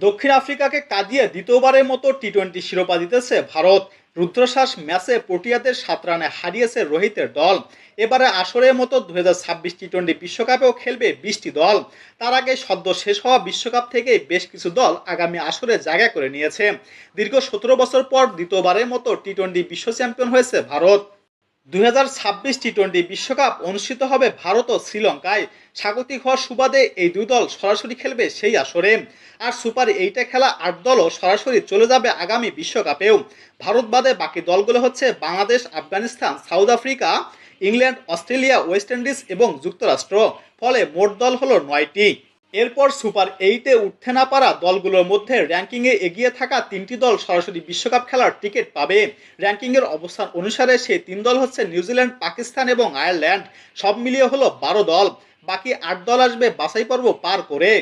দক্ষিণ আফ্রিকাকে কাঁদিয়ে দ্বিতীয়বারের মতো টি টোয়েন্টি শিরোপা জিতেছে ভারত। রুদ্রশ্বাস ম্যাচে প্রোটিয়াদের সাত রানে হারিয়েছে রোহিতের দল। এবারে আসরের মতো দু হাজার ছাব্বিশ টি টোয়েন্টি বিশ্বকাপেও খেলবে বিশটি দল। তার আগে সদ্য শেষ হওয়া বিশ্বকাপ থেকে বেশ কিছু দল আগামী আসরে জায়গা করে নিয়েছে। দীর্ঘ সতেরো বছর পর দ্বিতীয়বারের মতো টি টোয়েন্টি বিশ্ব চ্যাম্পিয়ন হয়েছে ভারত। দুই হাজার ছাব্বিশ টি টোয়েন্টি বিশ্বকাপ অনুষ্ঠিত হবে ভারত ও শ্রীলঙ্কায়। স্বাগতিক হওয়ার সুবাদে এই দুই দল সরাসরি খেলবে সেই আসরে। আর সুপার এইটে খেলা আট দলও সরাসরি চলে যাবে আগামী বিশ্বকাপেও। ভারত বাদে বাকি দলগুলো হচ্ছে Bangladesh, Afghanistan, South Africa, England, Australia, West Indies এবং যুক্তরাষ্ট্র। ফলে মোট দল হলো নয়টি। এরপর সুপার এইটে উঠতে না পারা দলগুলোর মধ্যে র্যাঙ্কিংয়ে এগিয়ে থাকা তিনটি দল সরাসরি বিশ্বকাপ খেলার টিকিট পাবে। র্যাঙ্কিংয়ের অবস্থান অনুসারে সেই তিন দল হচ্ছে নিউজিল্যান্ড পাকিস্তান এবং আয়ারল্যান্ড সব মিলিয়ে হলো বারো দল। বাকি আট দল আসবে বাছাই পর্ব পার করে।